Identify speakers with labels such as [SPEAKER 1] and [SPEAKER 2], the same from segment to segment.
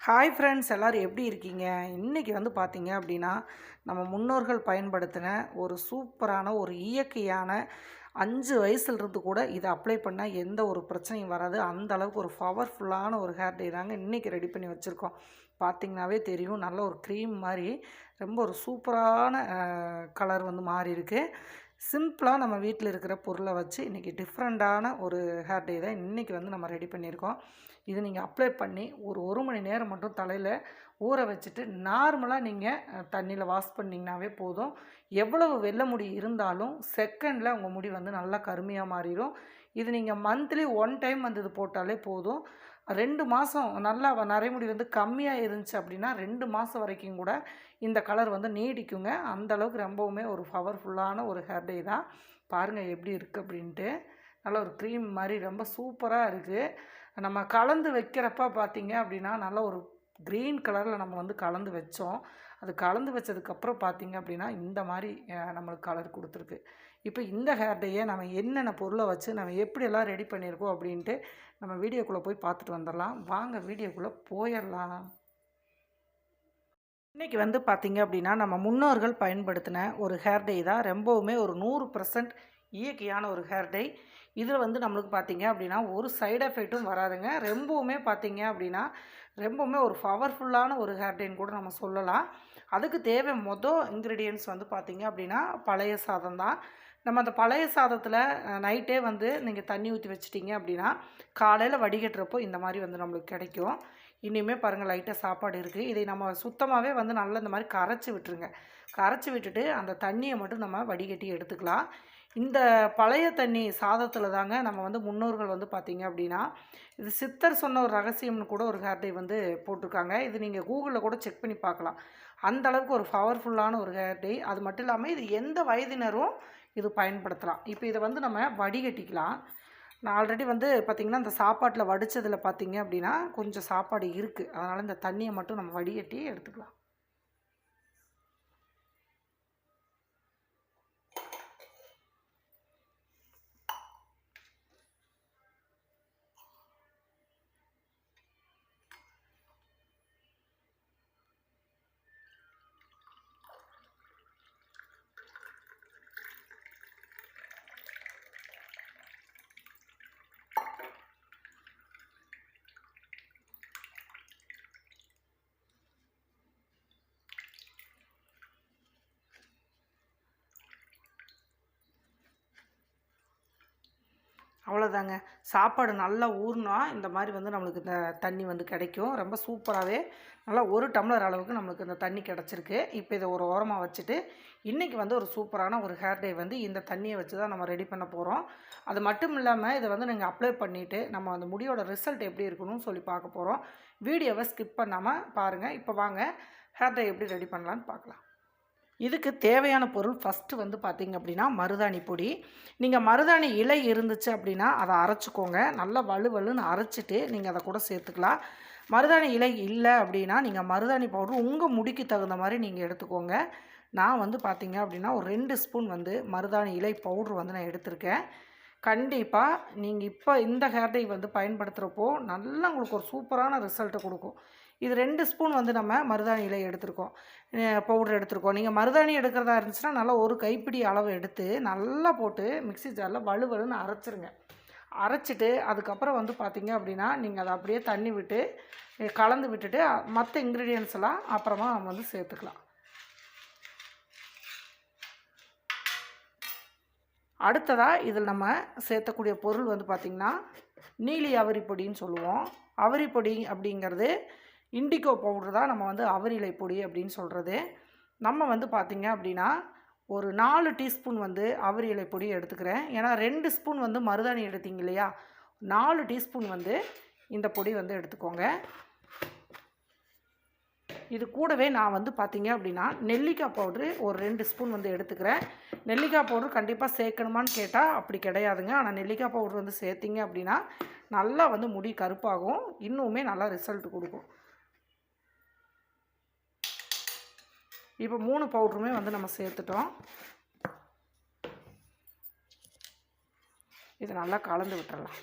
[SPEAKER 1] Hi friends எல்லோரும் எப்படி இருக்கீங்க? இன்றைக்கி வந்து பார்த்தீங்க அப்படின்னா நம்ம முன்னோர்கள் பயன்படுத்தின ஒரு சூப்பரான ஒரு இயற்கையான அஞ்சு வயசுலேருந்து கூட இதை அப்ளை பண்ணால் எந்த ஒரு பிரச்சனையும் வராது. அந்த அளவுக்கு ஒரு பவர்ஃபுல்லான ஒரு ஹேர் டே தாங்க இன்றைக்கி ரெடி பண்ணி வச்சுருக்கோம். பார்த்திங்கனாவே தெரியும் நல்ல ஒரு க்ரீம் மாதிரி ரொம்ப ஒரு சூப்பரான கலர் வந்து மாறி இருக்குது சிம்பிளாக நம்ம வீட்டில் இருக்கிற பொருளை வச்சு இன்றைக்கி டிஃப்ரெண்ட்டான ஒரு ஹேர் டே தான் இன்றைக்கி வந்து நம்ம ரெடி பண்ணியிருக்கோம். இது நீங்கள் அப்ளை பண்ணி ஒரு ஒரு மணி நேரம் மட்டும் தலையில் ஊற வச்சுட்டு நார்மலாக நீங்கள் தண்ணியில் வாஷ் பண்ணிங்கனாவே போதும். எவ்வளவு வெள்ளை முடி இருந்தாலும் செகண்டில் உங்கள் முடி வந்து நல்லா கருமையாக மாறிடும் இது நீங்கள் மந்த்லி ஒன் டைம் வந்து இது போட்டாலே போதும். ரெண்டு மாதம் நல்லா நிறைய நரைமுடி வந்து கம்மியாக இருந்துச்சு அப்படின்னா ரெண்டு மாதம் வரைக்கும் கூட இந்த கலர் வந்து நீடிக்குங்க. அந்தளவுக்கு ரொம்பவுமே ஒரு பவர்ஃபுல்லான ஒரு ஹேர் டே தான். பாருங்கள் எப்படி இருக்குது அப்படின்ட்டு. நல்ல ஒரு க்ரீம் மாதிரி ரொம்ப சூப்பராக இருக்குது நம்ம கலந்து வைக்கிறப்ப பார்த்திங்க அப்படின்னா நல்ல ஒரு க்ரீன் கலரில் நம்ம வந்து கலந்து வச்சோம். அது கலந்து வச்சதுக்கப்புறம் பார்த்திங்க அப்படின்னா இந்த மாதிரி நம்மளுக்கு கலர் கொடுத்துருக்கு. இப்போ இந்த ஹேர் டேயை நம்ம என்னென்ன பொருளை வச்சு நம்ம எப்படியெல்லாம் ரெடி பண்ணியிருக்கோம் அப்படின்ட்டு நம்ம வீடியோக்குள்ளே போய் பார்த்துட்டு வந்துடலாம். வாங்க வீடியோக்குள்ளே போயிடலாம். இன்றைக்கி வந்து பார்த்திங்க அப்படின்னா நம்ம முன்னோர்கள் பயன்படுத்தின ஒரு ஹேர் டை தான். ரொம்பவுமே ஒரு நூறு பர்சன்ட் இயற்கையான ஒரு ஹேர் டை இதில் வந்து நம்மளுக்கு பார்த்தீங்க அப்படின்னா ஒரு சைடு எஃபெக்ட்டும் வராதுங்க. ரொம்பவுமே பார்த்தீங்க அப்படின்னா ரொம்பவுமே ஒரு பவர்ஃபுல்லான ஒரு ஹேர் டைன் கூட நம்ம சொல்லலாம். அதுக்கு தேவை மொதல் இன்க்ரீடியன்ஸ் வந்து பார்த்திங்க அப்படின்னா பழைய சாதம் தான். நம்ம அந்த பழைய சாதத்தில் நைட்டே வந்து நீங்கள் தண்ணி ஊற்றி வச்சிட்டிங்க அப்படின்னா காலையில் வடிகட்டுறப்போ இந்த மாதிரி வந்து நம்மளுக்கு கிடைக்கும். இனிமே பாருங்கள் லைட்டாக சாப்பாடு இருக்குது இதை நம்ம சுத்தமாகவே வந்து நல்லா இந்த மாதிரி கரைச்சி விட்டுருங்க. கரைச்சி விட்டுட்டு அந்த தண்ணியை மட்டும் நம்ம வடிகட்டி எடுத்துக்கலாம். இந்த பழைய தண்ணி சாதத்தில் தாங்க நம்ம வந்து முன்னோர்கள் வந்து பார்த்தீங்க அப்படின்னா இது சித்தர் சொன்ன ஒரு ரகசியம்னு கூட ஒரு ஹேர் டை வந்து போட்டிருக்காங்க. இது நீங்கள் கூகுளில் கூட செக் பண்ணி பார்க்கலாம் அந்த அளவுக்கு ஒரு பவர்ஃபுல்லான ஒரு ஹேர் டை அது மட்டும் இல்லாமல் இது எந்த வயதினரும் இது பயன்படுத்தலாம். இப்போ இதை வந்து நம்ம வடிகட்டிக்கலாம். நான் ஆல்ரெடி வந்து பார்த்திங்கன்னா இந்த சாப்பாட்டில் வடித்ததில் பார்த்தீங்க அப்படின்னா கொஞ்சம் சாப்பாடு இருக்குது அதனால் இந்த தண்ணியை மட்டும் நம்ம வடிகட்டி எடுத்துக்கலாம். அவ்வளோதாங்க சாப்பாடு நல்லா ஊறினா இந்த மாதிரி வந்து நம்மளுக்கு இந்த தண்ணி வந்து கிடைக்கும். ரொம்ப சூப்பராகவே நல்லா ஒரு டம்ளர் அளவுக்கு நம்மளுக்கு இந்த தண்ணி கிடச்சிருக்கு. இப்போ இதை ஒரு ஓரமாக வச்சுட்டு இன்றைக்கி வந்து ஒரு சூப்பரான ஒரு ஹேர் டே வந்து இந்த தண்ணியை வச்சு தான் நம்ம ரெடி பண்ண போகிறோம் அது மட்டும் இல்லாமல் இதை வந்து நீங்கள் அப்ளை பண்ணிவிட்டு நம்ம அந்த முடியோட ரிசல்ட் எப்படி இருக்கணும்னு சொல்லி பார்க்க போகிறோம் வீடியோவை ஸ்கிப் பண்ணாமல் பாருங்கள் இப்போ வாங்க ஹேர் டே எப்படி ரெடி பண்ணலான்னு பார்க்கலாம். இதுக்கு தேவையான பொருள் ஃபஸ்ட்டு வந்து பார்த்தீங்க அப்படின்னா மருதாணி பொடி. நீங்கள் மருதாணி இலை இருந்துச்சு அப்படின்னா அதை அரைச்சிக்கோங்க. நல்லா வலுவலுன்னு அரைச்சிட்டு நீங்கள் அதை கூட சேர்த்துக்கலாம். மருதாணி இலை இல்லை அப்படின்னா நீங்கள் மருதாணி பவுடர் உங்கள் முடிக்கு தகுந்த மாதிரி நீங்கள் எடுத்துக்கோங்க. நான் வந்து பார்த்தீங்க அப்படின்னா ஒரு ரெண்டு ஸ்பூன் வந்து மருதாணி இலை பவுட்ரு வந்து நான் எடுத்திருக்கேன். கண்டிப்பாக நீங்கள் இப்போ இந்த ஹேர் டை வந்து பயன்படுத்துகிறப்போ நல்லா உங்களுக்கு ஒரு சூப்பரான ரிசல்ட்டை கொடுக்கும். இது ரெண்டு ஸ்பூன் வந்து நம்ம மருதாணி இலை எடுத்திருக்கோம். பவுடர் எடுத்திருக்கோம். நீங்கள் மருதாணி எடுக்கிறதா இருந்துச்சுன்னா நல்லா ஒரு கைப்பிடி அளவு எடுத்து நல்லா போட்டு மிக்ஸி ஜாரில் வலுவலுன்னு அரைச்சிருங்க. அரைச்சிட்டு அதுக்கப்புறம் வந்து பார்த்திங்க அப்படின்னா நீங்கள் அதை அப்படியே தண்ணி விட்டு கலந்து விட்டுட்டு மற்ற இன்க்ரீடியன்ஸ் எல்லாம் அப்புறமா நம்ம வந்து சேர்த்துக்கலாம். அடுத்ததாக இதில் நம்ம சேர்த்தக்கூடிய பொருள் வந்து பார்த்திங்கன்னா நீலி அவரி பொடின்னு சொல்லுவோம். அவரி பொடி அப்படிங்கிறது இண்டிகோ பவுடர் தான் நம்ம வந்து அவரிலை பொடி அப்படின்னு சொல்கிறது நம்ம வந்து பார்த்திங்க அப்படின்னா ஒரு நாலு டீஸ்பூன் வந்து அவரி இலை பொடி எடுத்துக்கிறேன். ஏன்னா ரெண்டு ஸ்பூன் வந்து மருதாணி எடுத்தீங்க இல்லையா? நாலு டீஸ்பூன் வந்து இந்த பொடி வந்து எடுத்துக்கோங்க. இது கூடவே நான் வந்து பார்த்திங்க அப்படின்னா நெல்லிக்காய் பவுட்ரு ஒரு ரெண்டு ஸ்பூன் வந்து எடுத்துக்கிறேன். நெல்லிக்காய் பவுட்ரு கண்டிப்பாக சேர்க்கணுமான்னு கேட்டால் அப்படி கிடையாதுங்க. ஆனால் நெல்லிக்காய் பவுட்ரு வந்து சேர்த்திங்க அப்படின்னா நல்லா வந்து முடி கருப்பாகும். இன்னுமே நல்லா ரிசல்ட் கொடுக்கும். இப்போ மூணு பவுட்ருமே வந்து நம்ம சேர்த்துட்டோம். இதை நல்லா கலந்து விட்டுறலாம்.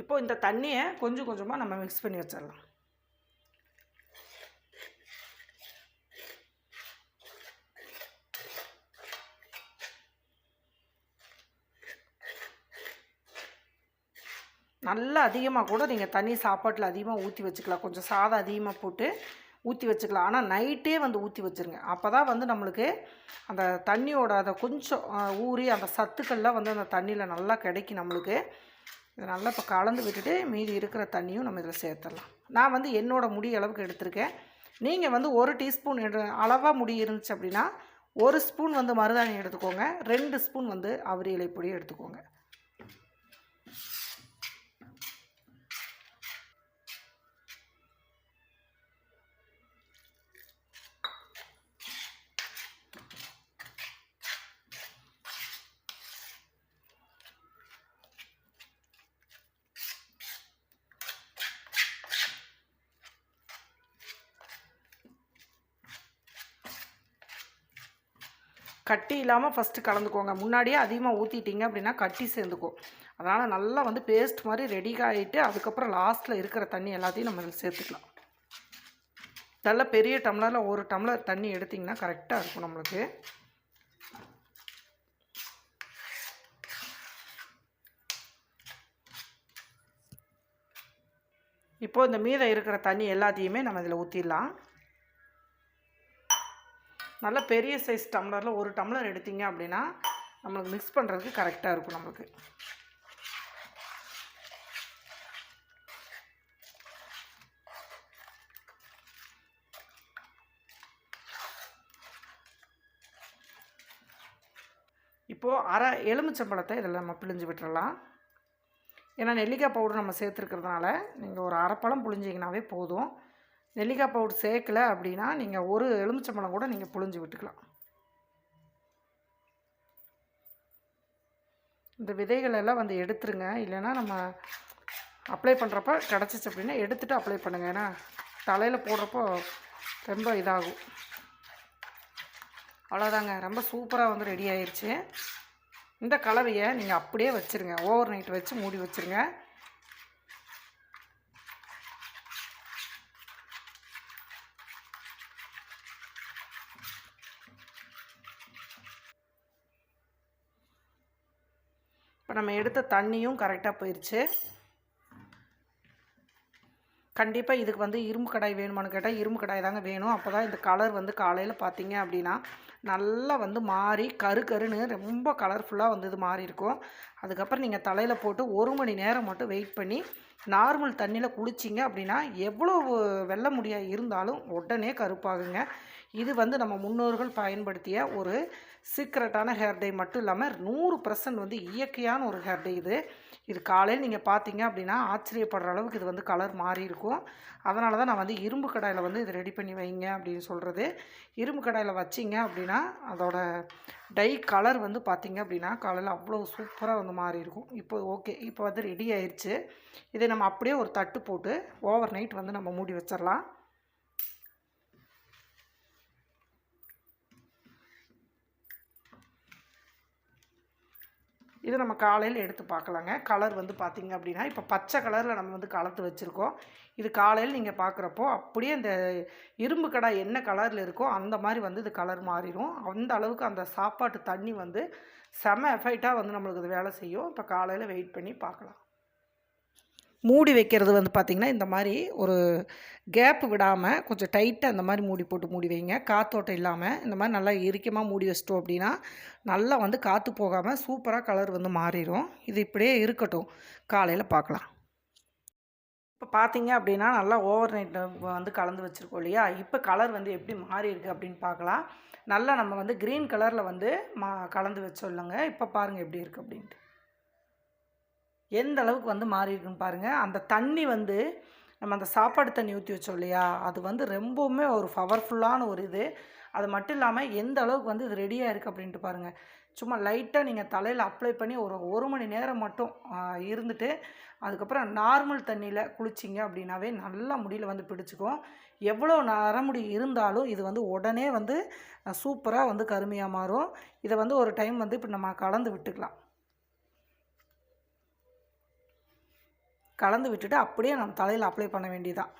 [SPEAKER 1] இப்போ இந்த தண்ணியை கொஞ்சம் கொஞ்சமாக நம்ம மிக்ஸ் பண்ணி வச்சிடலாம். நல்லா அதிகமாக கூட நீங்கள் தண்ணி சாப்பாட்டில் அதிகமாக ஊற்றி வச்சுக்கலாம். கொஞ்சம் சாதம் அதிகமாக போட்டு ஊற்றி வச்சுக்கலாம். ஆனால் நைட்டே வந்து ஊற்றி வச்சுருங்க. அப்போ தான் வந்து நம்மளுக்கு அந்த தண்ணியோட அதை கொஞ்சம் ஊறி அந்த சத்துக்கள்லாம் வந்து அந்த தண்ணியில் நல்லா கிடைக்கும் நம்மளுக்கு. இதை நல்லா இப்போ கலந்து விட்டுட்டு மீதி இருக்கிற தண்ணியும் நம்ம இதில் சேர்த்துடலாம். நான் வந்து என்னோடய முடி அளவுக்கு எடுத்திருக்கேன். நீங்கள் வந்து ஒரு டீஸ்பூன் எடு அளவாக முடி இருந்துச்சு அப்படின்னா ஒரு ஸ்பூன் வந்து மருதாணி எடுத்துக்கோங்க. ரெண்டு ஸ்பூன் வந்து அவரி இலை எடுத்துக்கோங்க. கட்டி இல்லாமல் ஃபஸ்ட்டு கலந்துக்கோங்க. முன்னாடியே அதிகமாக ஊற்றிட்டீங்க அப்படின்னா கட்டி சேர்ந்துக்கும் அதனால் நல்லா வந்து பேஸ்ட் மாதிரி ரெடி ஆகிட்டு அதுக்கப்புறம் லாஸ்ட்டில் இருக்கிற தண்ணி எல்லாத்தையும் நம்ம இதில் சேர்த்துக்கலாம். நல்ல பெரிய டம்ளரில் ஒரு டம்ளர் தண்ணி எடுத்திங்கன்னா கரெக்டாக இருக்கும் நம்மளுக்கு. இப்போது இந்த மீதம் இருக்கிற தண்ணி எல்லாத்தையுமே நம்ம இதில் ஊற்றிடலாம் நல்ல பெரிய சைஸ் டம்ளரில் ஒரு டம்ளர் எடுத்தீங்க அப்படின்னா நம்மளுக்கு மிக்ஸ் பண்ணுறதுக்கு கரெக்டாக இருக்கும் நம்மளுக்கு. இப்போது அரை எலுமிச்சம்பழத்தை இதில் நம்ம பிழிஞ்சு விட்டுறலாம். ஏன்னா நெல்லிக்காய் பவுடர் நம்ம சேர்த்துருக்கிறதுனால நீங்கள் ஒரு அரைப்பழம் புழிஞ்சிங்கனாவே போதும். நெல்லிக்காய் பவுடர் சேர்க்கல அப்படின்னா நீங்கள் ஒரு எலுமிச்சம்பழம் கூட நீங்கள் புழிஞ்சு விட்டுக்கலாம். இந்த விதைகள் எல்லாம் வந்து எடுத்துருங்க. இல்லைன்னா நம்ம அப்ளை பண்ணுறப்ப கிடச்சிச்சு அப்படின்னா எடுத்துகிட்டு அப்ளை பண்ணுங்கள் ஏன்னா தலையில் போடுறப்போ ரொம்ப இதாகும். அவ்வளோதாங்க ரொம்ப சூப்பராக வந்து ரெடி ஆயிடுச்சு இந்த கலவையை நீங்கள் அப்படியே வச்சுருங்க. ஓவர் நைட் வச்சு மூடி வச்சுருங்க. இப்போ நம்ம எடுத்த தண்ணியும் கரெக்டாக போயிடுச்சு கண்டிப்பாக இதுக்கு வந்து இரும்பு கடாய் வேணுமான்னு கேட்டால் இரும்பு கடாய் தாங்க வேணும். அப்போ தான் இந்த கலர் வந்து காலையில் பார்த்தீங்க அப்படின்னா நல்லா வந்து மாறி கரு கருன்னு ரொம்ப கலர்ஃபுல்லாக வந்து இது மாறி இருக்கும். அதுக்கப்புறம் நீங்கள் தலையில் போட்டு ஒரு மணி நேரம் மட்டும் வெயிட் பண்ணி நார்மல் தண்ணியில் குளிச்சிங்க அப்படின்னா எவ்வளோ வெள்ள முடியாக இருந்தாலும் உடனே கருப்பாகுங்க. இது வந்து நம்ம முன்னோர்கள் பயன்படுத்திய ஒரு சீக்ரெட்டான ஹேர் டை மட்டும் இல்லாமல் நூறு பர்சன்ட் வந்து இயற்கையான ஒரு ஹேர் டை இது. இது காலையில் நீங்கள் பார்த்தீங்க அப்படின்னா ஆச்சரியப்படுற அளவுக்கு இது வந்து கலர் மாறி இருக்கும். அதனால தான் நான் வந்து இரும்பு கடாயில் வந்து இது ரெடி பண்ணி வைங்க அப்படின்னு சொல்கிறது இரும்பு கடாயில் வச்சிங்க அப்படின்னா அதோட டை கலர் வந்து பார்த்தீங்க அப்படின்னா காலையில் அவ்வளோ சூப்பராக வந்து மாறி இருக்கும். இப்போ ஓகே இப்போ வந்து ரெடி ஆயிடுச்சு இதை நம்ம அப்படியே ஒரு தட்டு போட்டு ஓவர் நைட் வந்து நம்ம மூடி வச்சிடலாம் இது நம்ம காலையில் எடுத்து பார்க்கலாங்க. கலர் வந்து பார்த்திங்க அப்படின்னா இப்போ பச்சை கலரில் நம்ம வந்து கலத்து வச்சுருக்கோம். இது காலையில் நீங்கள் பார்க்குறப்போ அப்படியே இந்த இரும்பு கடை என்ன கலரில் இருக்கோ அந்த மாதிரி வந்து இது கலர் மாறிடும். அந்த அளவுக்கு அந்த சாப்பாட்டு தண்ணி வந்து செம எஃபெக்டாக வந்து நம்மளுக்கு இது வேலை செய்யும். இப்போ காலையில் வெயிட் பண்ணி பார்க்கலாம். மூடி வைக்கிறது வந்து பார்த்திங்கன்னா இந்த மாதிரி ஒரு கேப் விடாமல் கொஞ்சம் டைட்டாக இந்த மாதிரி மூடி போட்டு மூடி வைங்க. காத்தோட்டம் இல்லாமல் இந்த மாதிரி நல்லா இறுக்கமாக மூடி வச்சிட்டோம் அப்படின்னா நல்லா வந்து காற்று போகாமல் சூப்பராக கலர் வந்து மாறிடும் இது இப்படியே இருக்கட்டும். காலையில் பார்க்கலாம். இப்போ பார்த்தீங்க அப்படின்னா நல்லா ஓவர் நைட் வந்து கலந்து வச்சுருக்கோம் இல்லையா? இப்போ கலர் வந்து எப்படி மாறி இருக்குது அப்படின்னு பார்க்கலாம். நல்லா நம்ம வந்து க்ரீன் கலரில் வந்து மா கலந்து வச்சோம்லங்க இப்போ பாருங்கள் எப்படி இருக்குது அப்படின்ட்டு. எந்த அளவுக்கு வந்து மாறி இருக்குன்னு பாருங்கள் அந்த தண்ணி வந்து நம்ம அந்த சாப்பாடு தண்ணி ஊற்றி வச்சோம் இல்லையா? அது வந்து ரொம்பவுமே ஒரு பவர்ஃபுல்லான ஒரு இது. அது மட்டும் இல்லாமல் எந்த அளவுக்கு வந்து இது ரெடியாக இருக்குது அப்படின்ட்டு பாருங்கள் சும்மா லைட்டாக நீங்கள் தலையில் அப்ளை பண்ணி ஒரு ஒரு மணி நேரம் மட்டும் இருந்துட்டு அதுக்கப்புறம் நார்மல் தண்ணியில் குளிச்சிங்க அப்படின்னாவே நல்லா முடியில் வந்து பிடிச்சிக்கும். எவ்வளோ நரமுடி இருந்தாலும் இது வந்து உடனே வந்து சூப்பராக வந்து கருமையாக மாறும். இதை வந்து ஒரு டைம் வந்து இப்போ நம்ம கலந்து விட்டுக்கலாம். கலந்து விட்டுட்டு அப்படியே நம்ம தலையில் அப்ளை பண்ண வேண்டியதான்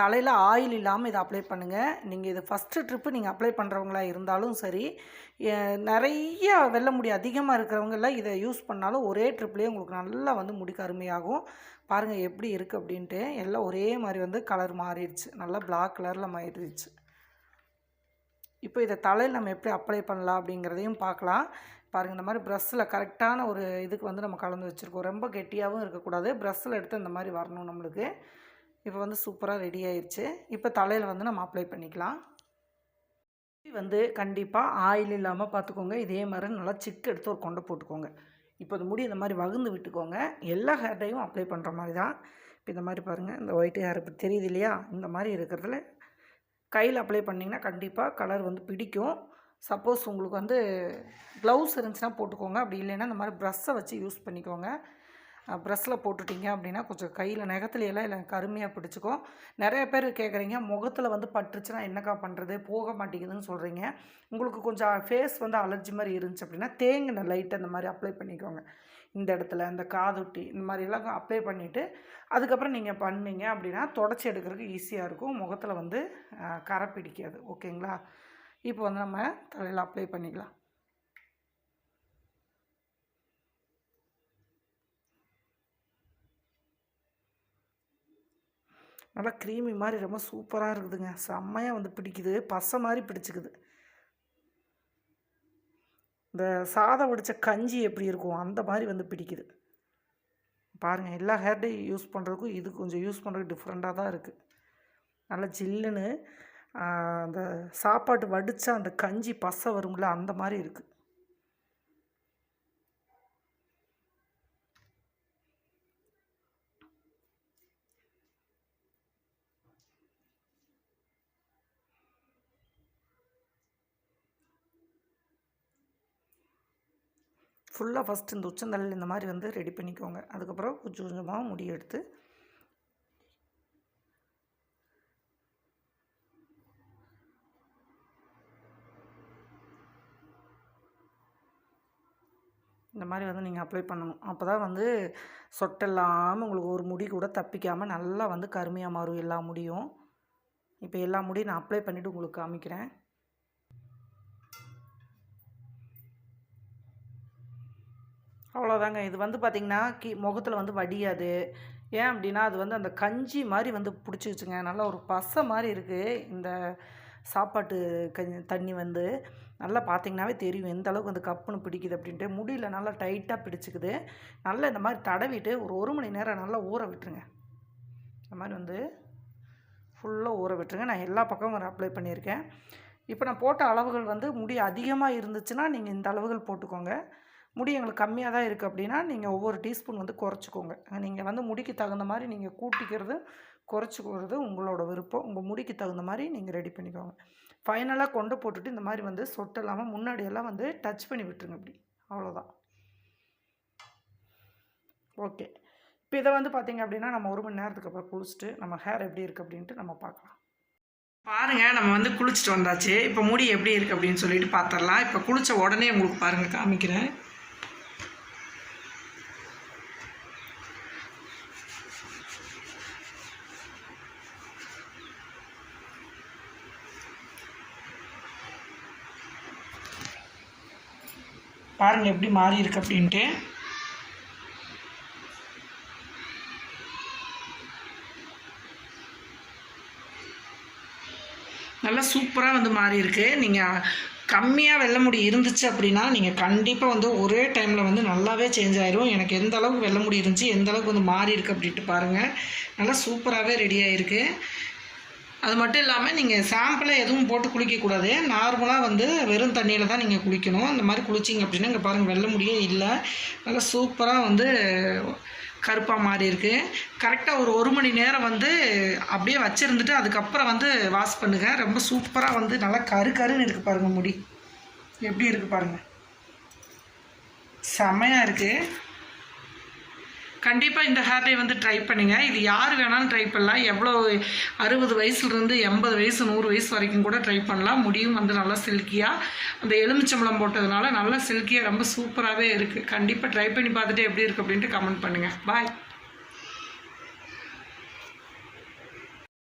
[SPEAKER 1] தலையில் ஆயில் இல்லாமல் இதை அப்ளை பண்ணுங்கள் நீங்கள் இது ஃபஸ்ட்டு ட்ரிப்பு நீங்கள் அப்ளை பண்ணுறவங்களா இருந்தாலும் சரி நிறைய வெள்ள முடி அதிகமாக இருக்கிறவங்கெல்லாம் இதை யூஸ் பண்ணாலும் ஒரே ட்ரிப்லேயே உங்களுக்கு நல்லா வந்து முடி கருமையாகும் பாருங்கள் எப்படி இருக்குது அப்படின்ட்டு. எல்லாம் ஒரே மாதிரி வந்து கலர் மாறிடுச்சு. நல்லா பிளாக் கலரில் மாறிடுச்சு. இப்போ இதை தலையில் நம்ம எப்படி அப்ளை பண்ணலாம் அப்படிங்கிறதையும் பார்க்கலாம். பாருங்கள் இந்த மாதிரி ப்ரஷ்ஷில் கரெக்டான ஒரு இதுக்கு வந்து நம்ம கலந்து வச்சுருக்கோம். ரொம்ப கெட்டியாகவும் இருக்கக்கூடாது. ப்ரஷ்ஷில் எடுத்து இந்த மாதிரி வரணும் நம்மளுக்கு. இப்போ வந்து சூப்பராக ரெடி ஆயிடுச்சு இப்போ தலையில் வந்து நம்ம அப்ளை பண்ணிக்கலாம். வந்து கண்டிப்பாக ஆயில் இல்லாமல் பார்த்துக்கோங்க. இதே மாதிரி நல்லா சிக்கு எடுத்து ஒரு கொண்டை போட்டுக்கோங்க. இப்போ இந்த முடி இந்த மாதிரி வகுந்து விட்டுக்கோங்க. எல்லா ஹேர்டையும் அப்ளை பண்ணுற மாதிரி தான். இப்போ இந்த மாதிரி பாருங்கள் இந்த ஒயிட் ஹேர் இப்போ தெரியுது இல்லையா? இந்த மாதிரி இருக்கிறதுல கையில் அப்ளை பண்ணிங்கன்னா கண்டிப்பாக கலர் வந்து பிடிக்கும். சப்போஸ் உங்களுக்கு வந்து க்ளவுஸ் இருந்துச்சுன்னா போட்டுக்கோங்க. அப்படி இல்லைன்னா இந்த மாதிரி ப்ரஷ்ஷை வச்சு யூஸ் பண்ணிக்கோங்க. ப்ரெஷ்ஷில் போட்டுட்டீங்க அப்படின்னா கொஞ்சம் கையில் நகத்துலையெல்லாம் இல்லை கருமையாக பிடிச்சிக்கும். நிறைய பேர் கேட்குறீங்க முகத்தில் வந்து பட்டுருச்சுன்னா என்னக்கா பண்ணுறது போக மாட்டேங்குதுன்னு சொல்கிறீங்க உங்களுக்கு கொஞ்சம் ஃபேஸ் வந்து அலர்ஜி மாதிரி இருந்துச்சு அப்படின்னா தேங்கின லைட்டை இந்த மாதிரி அப்ளை பண்ணிக்கோங்க. இந்த இடத்துல இந்த காதுட்டி இந்த மாதிரிலாம் அப்ளை பண்ணிவிட்டு அதுக்கப்புறம் நீங்கள் பண்ணீங்க அப்படின்னா தொடச்சி எடுக்கிறதுக்கு ஈஸியாக இருக்கும். முகத்தில் வந்து கரை பிடிக்காது. ஓகேங்களா? இப்போ வந்து நம்ம தலையில் அப்ளை பண்ணிக்கலாம். நல்லா க்ரீமி மாதிரி ரொம்ப சூப்பராக இருக்குதுங்க. செம்மையாக வந்து பிடிக்குது. பசை மாதிரி பிடிச்சிக்குது. இந்த சாதம் வடித்த கஞ்சி எப்படி இருக்கும் அந்த மாதிரி வந்து பிடிக்குது. பாருங்கள் எல்லா ஹேர் யூஸ் பண்ணுறதுக்கும் இது கொஞ்சம் யூஸ் பண்ணுறதுக்கு டிஃப்ரெண்ட்டாக தான் இருக்குது நல்லா ஜில்லுன்னு அந்த சாப்பாடு வடித்தா அந்த கஞ்சி பசை வரும்ல அந்த மாதிரி இருக்குது ஃபுல்லாக ஃபஸ்ட்டு இந்த உச்சந்தலையில் இந்த மாதிரி வந்து ரெடி பண்ணிக்கோங்க. அதுக்கப்புறம் கொஞ்சம் கொஞ்சமாக முடி எடுத்து இந்த மாதிரி வந்து நீங்கள் அப்ளை பண்ணணும். அப்போ தான் வந்து சொட்டெல்லாமல் உங்களுக்கு ஒரு முடி கூட தப்பிக்காமல் நல்லா வந்து கருமையாக மாறும் எல்லா முடியும். இப்போ எல்லா முடியும் நான் அப்ளை பண்ணிவிட்டு உங்களுக்கு காமிக்கிறேன். அவ்வளோதாங்க இது வந்து பார்த்திங்கன்னா கி முகத்தில் வந்து வடியாது. ஏன் அப்படின்னா அது வந்து அந்த கஞ்சி மாதிரி வந்து பிடிச்சிக்கிச்சுங்க நல்லா ஒரு பசை மாதிரி இருக்குது இந்த சாப்பாட்டு கஞ்சி தண்ணி வந்து நல்லா பார்த்தீங்கன்னாவே தெரியும் எந்த அளவுக்கு வந்து கப்புன்னு பிடிக்குது அப்படின்ட்டு. முடியல நல்லா டைட்டாக பிடிச்சிக்குது. நல்லா இந்த மாதிரி தடவிட்டு ஒரு ஒரு மணி நேரம் நல்லா ஊற விட்டுருங்க. இந்த மாதிரி வந்து ஃபுல்லாக ஊற விட்டுருங்க. நான் எல்லா பக்கமும் அப்ளை பண்ணியிருக்கேன். இப்போ நான் போட்ட அளவுகள் வந்து முடி அதிகமாக இருந்துச்சுன்னா நீங்கள் இந்த அளவுகள் போட்டுக்கோங்க. முடி எங்களுக்கு கம்மியாக தான் இருக்குது அப்படின்னா நீங்கள் ஒவ்வொரு டீஸ்பூன் வந்து குறைச்சிக்கோங்க. நீங்கள் வந்து முடிக்கு தகுந்த மாதிரி நீங்கள் கூட்டிக்கிறது குறைச்சிக்கிறது உங்களோட விருப்பம். உங்கள் முடிக்கு தகுந்த மாதிரி நீங்கள் ரெடி பண்ணிக்கோங்க. ஃபைனலாக கொண்டு போட்டுட்டு இந்த மாதிரி வந்து சொட்டு இல்லாமல் முன்னாடியெல்லாம் வந்து டச் பண்ணி விட்டுருங்க இப்படி. அவ்வளோதான் ஓகே இப்போ இதை வந்து பார்த்தீங்க அப்படின்னா நம்ம ஒரு மணி நேரத்துக்கு அப்புறம் குளிச்சுட்டு நம்ம ஹேர் எப்படி இருக்குது அப்படின்ட்டு நம்ம பார்க்கலாம். பாருங்கள் நம்ம வந்து குளிச்சுட்டு வந்தாச்சு. இப்போ முடி எப்படி இருக்குது அப்படின்னு சொல்லிட்டு பார்த்துடலாம் இப்போ குளிச்ச உடனே உங்களுக்கு பாருங்கள் காமிக்கிறேன். பாருங்கள் எப்படி மாறி இருக்கு அப்படின்ட்டு. நல்லா சூப்பராக வந்து மாறி இருக்கு. நீங்கள் கம்மியாக வெள்ளை முடி இருந்துச்சு அப்படின்னா நீங்கள் கண்டிப்பாக வந்து ஒரே டைமில் வந்து நல்லாவே சேஞ்ச் ஆயிரும். எனக்கு எந்த அளவுக்கு வெள்ளை முடி இருந்துச்சு எந்த அளவுக்கு வந்து மாறி இருக்கு அப்படின்ட்டு பாருங்கள் நல்லா சூப்பராகவே ரெடி ஆகிருக்கு அது மட்டும் இல்லாமல் நீங்கள் சாம்பிளாக எதுவும் போட்டு குளிக்கக்கூடாது நார்மலாக வந்து வெறும் தண்ணியில் தான் நீங்கள் குளிக்கணும். அந்த மாதிரி குளிச்சிங்க அப்படின்னா இங்கே பாருங்கள் வெள்ள முடியே இல்லை. நல்லா சூப்பராக வந்து கருப்பாக மாறி இருக்குது கரெக்டாக ஒரு ஒரு மணி நேரம் வந்து அப்படியே வச்சுருந்துட்டு அதுக்கப்புறம் வந்து வாஷ் பண்ணுங்கள் ரொம்ப சூப்பராக வந்து நல்லா கரு கருன்னு இருக்குது பாருங்கள் முடி. எப்படி இருக்குது பாருங்கள் செமையாக இருக்குது கண்டிப்பாக இந்த ஹேர் டை வந்து ட்ரை பண்ணுங்கள் இது யார் வேணாலும் ட்ரை பண்ணலாம். எவ்வளோ அறுபது வயசுலேருந்து எண்பது வயசு நூறு வயசு வரைக்கும் கூட ட்ரை பண்ணலாம். முடியும் வந்து நல்லா சில்கியாக அந்த எலுமிச்சம்பழம் போட்டதுனால நல்லா சில்கியாக ரொம்ப சூப்பராகவே இருக்குது கண்டிப்பாக ட்ரை பண்ணி பார்த்துட்டு எப்படி இருக்குது அப்படின்ட்டு கமெண்ட் பண்ணுங்கள் பாய்